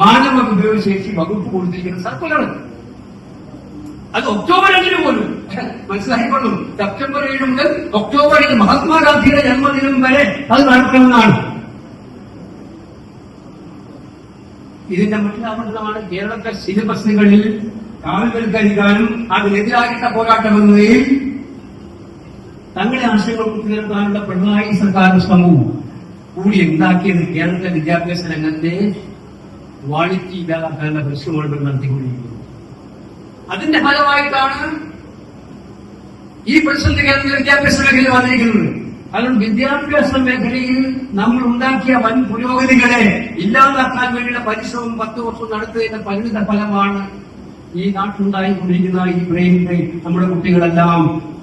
മാനവ വിഭവശേഷി വകുപ്പ് കൊടുത്തിരിക്കുന്ന സർക്കുലറ് അത് ഒക്ടോബർ രണ്ടിന് പോലും. മനസ്സിലായിക്കൊള്ളും സെപ്റ്റംബർ ഏഴ് മുതൽ ഒക്ടോബർ ഏഴ് മഹാത്മാഗാന്ധിയുടെ ജന്മദിനം വരെ അത് നടക്കണമെന്നാണ്. ഇതിന്റെ മറ്റൊരാമൃതമാണ് കേരളത്തെ സിലബസുകളിൽ കാവൽവൽക്കരിക്കാനും അതിനെതിരായിട്ടുള്ള പോരാട്ടം എന്ന നിലയിൽ തങ്ങളുടെ ആശയങ്ങൾ കുത്തിനിർത്താനുള്ള പിണറായി സർക്കാർ ശ്രമവും കൂടി ഉണ്ടാക്കിയത് കേരളത്തിലെ വിദ്യാഭ്യാസ രംഗത്തെ ക്വാളിറ്റി ഇല്ലാതാക്കാനുള്ള പരിശ്രമങ്ങൾ ഇവർ നടത്തിക്കൊണ്ടിരിക്കുന്നത് അതിന്റെ ഫലമായിട്ടാണ് ഈ പ്രതിസന്ധി കേന്ദ്ര വിദ്യാഭ്യാസ മേഖലയിൽ വന്നിരിക്കുന്നത്. കാരണം വിദ്യാഭ്യാസ മേഖലയിൽ നമ്മൾ ഉണ്ടാക്കിയ വൻ പുരോഗതികളെ ഇല്ലാതാക്കാൻ വേണ്ടിയുള്ള പരിശ്രമം പത്ത് വർഷം നടത്തുന്ന പരിണിത ഫലമാണ് ഈ നാട്ടിലുണ്ടായിക്കൊണ്ടിരിക്കുന്ന ഈ ബ്രെയിൻ നമ്മുടെ കുട്ടികളെല്ലാം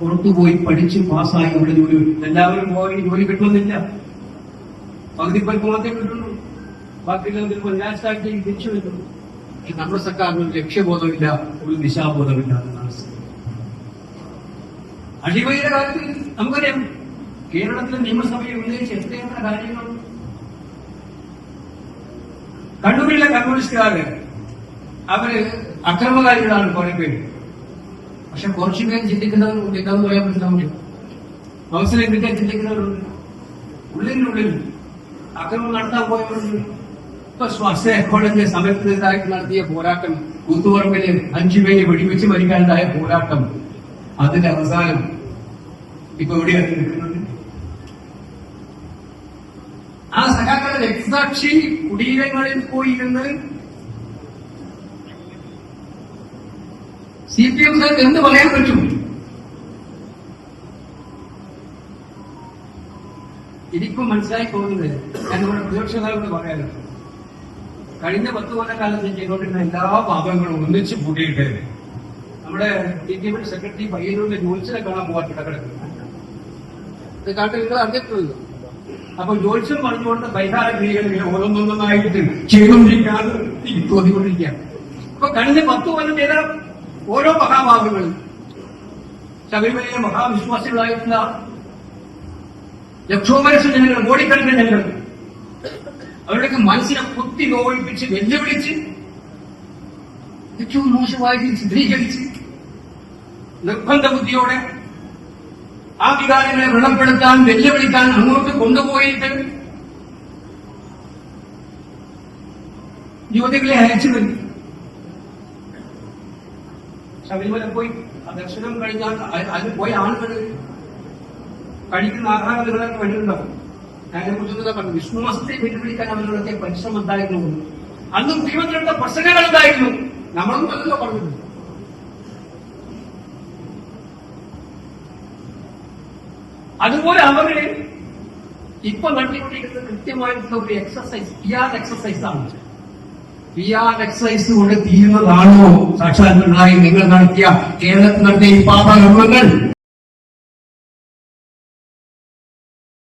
പുറത്തുപോയി പഠിച്ച് പാസ്സായി. ഇവിടെ ജോലി എല്ലാവരും പോയി ജോലി കിട്ടുന്നില്ല പകുതി പരിപാടി മാത്രമേ കിട്ടുള്ളൂ ബാക്കിയുള്ളവർക്ക് പഞ്ചായത്തായിട്ട് തിരിച്ചു വരുന്നു നമ്മുടെ സർക്കാരിന് ഒരു ലക്ഷ്യബോധമില്ല ഒരു ദിശാബോധമില്ല എന്നാണ്. അടിമയുടെ കാര്യത്തിൽ നമുക്കറിയാം കേരളത്തിലെ നിയമസഭയിൽ ഉന്നയിച്ച് എത്രയെത്ര കാര്യങ്ങൾ. കണ്ണൂരിലെ കമ്മ്യൂണിസ്റ്റുകാര് അവർ അക്രമകാരികളാണ് കുറെ പേര്. പക്ഷെ കുറച്ചു പേര് ചിന്തിക്കുന്നവരുണ്ട് എന്താന്ന് പറയാൻ അവസരം കിട്ടാൻ ചിന്തിക്കുന്നവരുണ്ട്. ഉള്ളിനുള്ളിൽ അക്രമം നടത്താൻ പോയവരുണ്ട്. ഇപ്പൊ സ്വാസ്ഥ്യ കോളേജിന്റെ സമയത്തിനെതിരായിട്ട് നടത്തിയ പോരാട്ടം അഞ്ചു പേരെ വെടിവെച്ച് മരിക്കാനുണ്ടായ പോരാട്ടം അതിന്റെ അവസാനം ഇപ്പൊ എവിടെയാണ് നിൽക്കുന്നത്? ആ സഖാക്കളുടെ രക്തസാക്ഷി കുടീരങ്ങളിൽ പോയി ഇരുന്ന് സി പി എം എന്ത് പറയാൻ പറ്റും? എനിക്കും മനസ്സിലായി പോകുന്നത്. ഞാൻ നമ്മുടെ പ്രതിപക്ഷ നേതാവിനോട് പറയാനുണ്ട്. കഴിഞ്ഞ പത്ത് കൊല്ലക്കാലത്ത് ചെയ്തുകൊണ്ടിരുന്ന എല്ലാ പാപങ്ങളും ഒന്നിച്ച് കൂട്ടിയിട്ട് നമ്മുടെ ടി ടി എമ്മിന്റെ സെക്രട്ടറി പയ്യന്നൂരിലെ ജോത്സ്യനെ കാണാൻ പോകാൻ കിടക്കുന്നത് ഇത് കാട്ട് നിങ്ങൾ അറിഞ്ഞിട്ടുള്ളൂ അപ്പൊ ജോത്സ്യം പറഞ്ഞുകൊണ്ട് പരിഹാര ക്രിയകൾ ഓരോന്നൊന്നൊന്നായിട്ട് ഈ തോന്നിക്കൊണ്ടിരിക്കുകയാണ്. അപ്പൊ കഴിഞ്ഞ പത്ത് കൊല്ലം ചെയ്ത ഓരോ മഹാഭാഗങ്ങളും ശബരിമലയിലെ മഹാവിശ്വാസികളായിട്ടുള്ള ലക്ഷോമനസ് ജനങ്ങൾ കോടിക്കണക്കിന് ജനങ്ങൾ അവരുടെയൊക്കെ മനസ്സിനെ കുത്തി നോവിപ്പിച്ച് വെല്ലുവിളിച്ച് ഏറ്റവും മോശമായി ചിത്രീകരിച്ച് നിർബന്ധ ബുദ്ധിയോടെ ആ വികാരങ്ങളെ വ്രണപ്പെടുത്താൻ വെല്ലുവിളിക്കാൻ അങ്ങോട്ട് കൊണ്ടുപോയിട്ട് യുവതികളെ അയച്ചു വരും ശബരിമല പോയി ദർശനം കഴിഞ്ഞാൽ അതിൽ പോയ ആളുകൾ കഴിക്കുന്ന ആഹാരങ്ങളൊക്കെ വരുന്നുണ്ടാവും. അതിനെ കുറിച്ചൊക്കെ പറഞ്ഞു വിഷ്ണുമസ്തെ വെല്ലുവിളിക്കാൻ അവരുടെ പരിശ്രമം ഉണ്ടായിരുന്നു. അന്ന് മുഖ്യമന്ത്രിയുടെ പ്രസംഗങ്ങൾ ഉണ്ടായിരുന്നു. നമ്മളൊന്നും അല്ലല്ലോ പറഞ്ഞു അതുപോലെ അവർ ഇപ്പൊ നടത്തിക്കൊണ്ടിരിക്കുന്നത് കൃത്യമായിട്ടുള്ള ഒരു എക്സസൈസ് പി ആർ എക്സസൈസ് ആണ്. പി ആർ എക്സസൈസ് കൊണ്ട് തീരുന്നതാണോ? സാക്ഷാൽ നിങ്ങൾ നടത്തിയ കേരളത്തിൽ നടത്തിയ ഈ പാപകർമ്മങ്ങൾ